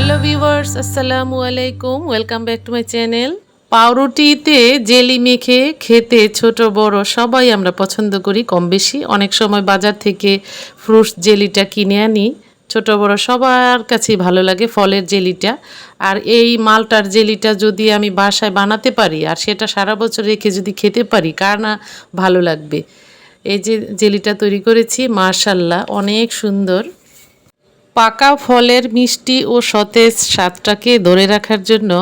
আসসালামু আলাইকুম welcome back to my channel পাউরুটিতে jelly মেখে খেতে ছোট বড় সবাই আমরা পছন্দ করি কম বেশি। অনেক সময় বাজার থেকে ফ্রুটস জেলিটা কিনে আনি। ছোট বড় সবার কাছেই ভালো লাগে ফলের জেলিটা। আর এই মালটার জেলিটা যদি আমি বাসায় বানাতে পারি আর সেটা সারা বছর রেখে যদি খেতে পারি, কার না ভালো লাগবে? এই যে জেলিটা তৈরি করেছি মার্শাল্লাহ অনেক সুন্দর। পাকা ফলের মিষ্টি ও সতেজ স্বাদটাকে ধরে রাখার জন্য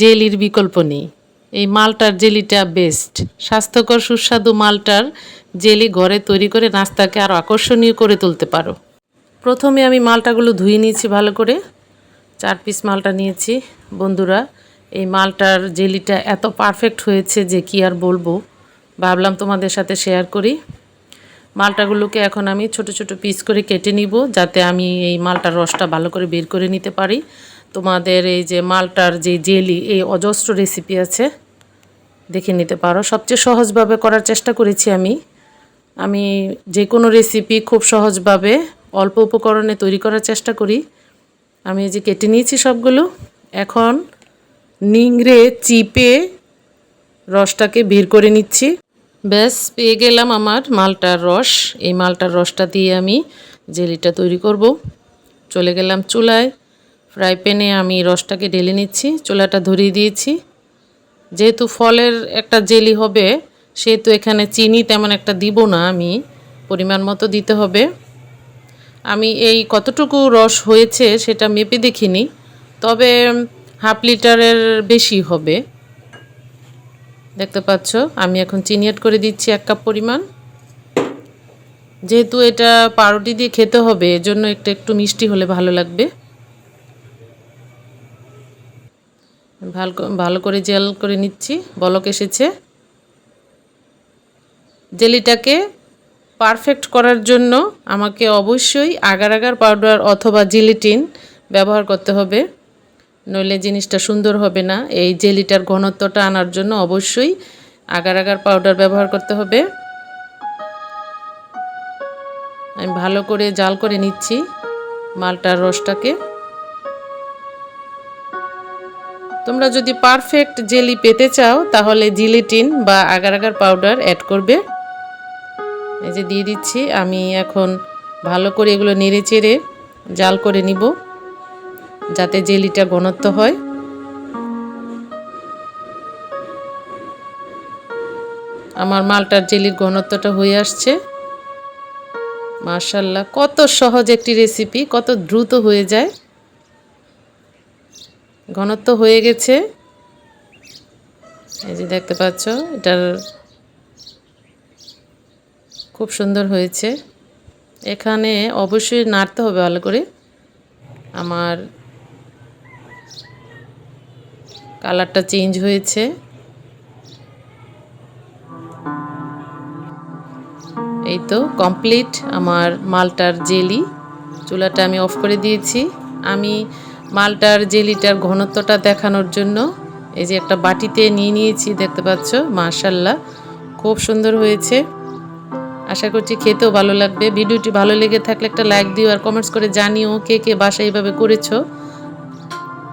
জেলির বিকল্প নেই। এই মালটার জেলিটা বেস্ট স্বাস্থ্যকর সুস্বাদু মালটার জেলি ঘরে তৈরি করে নাস্তাকে আরও আকর্ষণীয় করে তুলতে পারো। প্রথমে আমি মালটাগুলো ধুয়ে নিয়েছি ভালো করে। চার পিস মালটা নিয়েছি। বন্ধুরা, এই মালটার জেলিটা এত পারফেক্ট হয়েছে যে কি আর বলব। ভাবলাম তোমাদের সাথে শেয়ার করি। মালটাগুলোকে এখন আমি ছোট ছোট পিস করে কেটে নিব, যাতে আমি এই মালটার রসটা ভালো করে বের করে নিতে পারি। তোমাদের এই যে মালটার যে জেলি এই অজস্র রেসিপি আছে, দেখে নিতে পারো। সবচেয়ে সহজভাবে করার চেষ্টা করেছি আমি। আমি যে কোনো রেসিপি খুব সহজভাবে অল্প উপকরণে তৈরি করার চেষ্টা করি। আমি এই যে কেটে নিয়েছি সবগুলো। এখন নিংড়ে, চিপে রসটাকে বের করে নিচ্ছি। ব্যাস, পেয়ে গেলাম আমার মালটার রস। এই মালটার রসটা দিয়ে আমি জেলিটা তৈরি করব। চলে গেলাম চুলায়। ফ্রাই প্যানে আমি রসটাকে ঢেলে নিচ্ছি। চুলাটা ধরিয়ে দিয়েছি। যেহেতু ফলের একটা জেলি হবে, সেহেতু এখানে চিনি তেমন একটা দিব না আমি। পরিমাণ মতো দিতে হবে। আমি এই কতটুকু রস হয়েছে সেটা মেপে দেখিনি। তবে হাফ লিটারের বেশি হবে। দেখতে পাচ্ছ, আমি এখন চিনি অ্যাড করে দিচ্ছি এক কাপ পরিমাণ। যেহেতু এটা পাউরুটি দিয়ে খেতে হবে, এজন্য একটু একটু মিষ্টি হলে ভালো লাগবে। ভালো ভালো করে জেল করে নিচ্ছি, বলক এসেছে। জেলিটাকে পারফেক্ট করার জন্য আমাকে অবশ্যই আগার আগার পাউডার অথবা জিলিটিন ব্যবহার করতে হবে। নইলে জিনিসটা সুন্দর হবে না। এই জেলিটার ঘনত্বটা আনার জন্য অবশ্যই আগার আগার পাউডার ব্যবহার করতে হবে। আমি ভালো করে জাল করে নিচ্ছি মালটার রসটাকে। তোমরা যদি পারফেক্ট জেলি পেতে চাও, তাহলে জিলিটিন বা আগার আগার পাউডার অ্যাড করবে। এই যে দিয়ে দিচ্ছি, আমি এখন ভালো করে এগুলো নেড়ে চেড়ে জাল করে নিব। যাতে জেলিটা ঘনত্ব হয়। আমার মালটার জেলির ঘনত্বটা হয়ে আসছে। মার্শাল্লাহ কত সহজ একটি রেসিপি কত দ্রুত হয়ে যায়। ঘনত্ব হয়ে গেছে। এই যে দেখতে পাচ্ছ, এটার খুব সুন্দর হয়েছে। এখানে অবশ্যই নাড়তে হবে ভালো করে। আমার কালারটা চেঞ্জ হয়েছে। এই তো কমপ্লিট আমার মালটার জেলি। চুলাটা আমি অফ করে দিয়েছি। আমি মালটার জেলিটার ঘনত্বটা দেখানোর জন্য এই যে একটা বাটিতে নিয়ে নিয়েছি, দেখতে পাচ্ছ? মাশাল্লাহ খুব সুন্দর হয়েছে। আশা করছি খেতেও ভালো লাগবে। ভিডিওটি ভালো লেগে থাকলে একটা লাইক দিও আর কমেন্টস করে জানিও কে কে বাসা এইভাবে করেছ।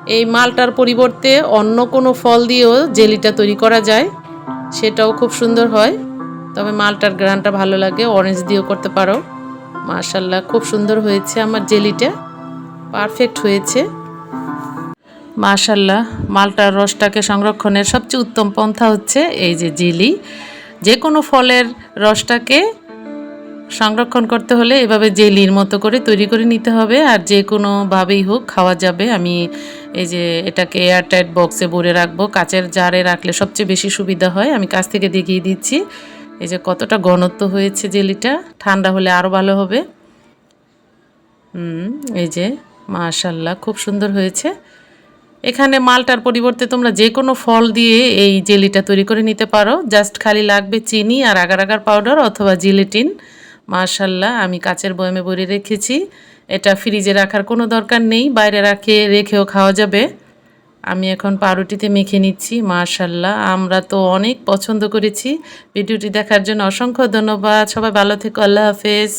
এই মালটার পরিবর্তে অন্য কোনো ফল দিয়েও জেলিটা তৈরি করা যায়। সেটাও খুব সুন্দর হয়। তবে মালটার গ্রানটা ভালো লাগে অরেঞ্জ দিয়েও করতে পারো। মার্শাল্লাহ খুব সুন্দর হয়েছে আমার জেলিটা। পারফেক্ট হয়েছে। মার্শাল্লাহ মালটার রসটাকে সংরক্ষণের সবচেয়ে উত্তম পন্থা হচ্ছে এই যে জেলি। যে কোনো ফলের রসটাকে সংরক্ষণ করতে হলে এভাবে জেলির মতো করে তৈরি করে নিতে হবে, আর যে কোনোভাবেই হোক খাওয়া যাবে। আমি এই যে এটাকে এয়ারটাইট বক্সে ভরে রাখব। কাচের জারে রাখলে সবচেয়ে বেশি সুবিধা হয়। আমি কাছ থেকে দেখিয়ে দিচ্ছি। এই যে কতটা ঘনত্ব হয়েছে জেলিটা। ঠান্ডা হলে আরও ভালো হবে। হুম, এই যে মাশাল্লাহ, খুব সুন্দর হয়েছে। এখানে মালটার পরিবর্তে তোমরা যে কোনো ফল দিয়ে এই জেলিটা তৈরি করে নিতে পারো। জাস্ট খালি লাগবে চিনি আর আগার আগার পাউডার অথবা জিলেটিন। মাশাল্লাহ, আমি কাচের বয়মে ভরে রেখেছি। এটা ফ্রিজে রাখার কোনো দরকার নেই, বাইরে রাখে, রেখেও খাওয়া যাবে। আমি এখন পাউরুটিতে মেখে নিচ্ছি, মাশাল্লাহ, আমরা তো অনেক পছন্দ করেছি। ভিডিওটি দেখার জন্য অসংখ্য ধন্যবাদ, সবাই ভালো থেকো, আল্লাহ হাফেজ।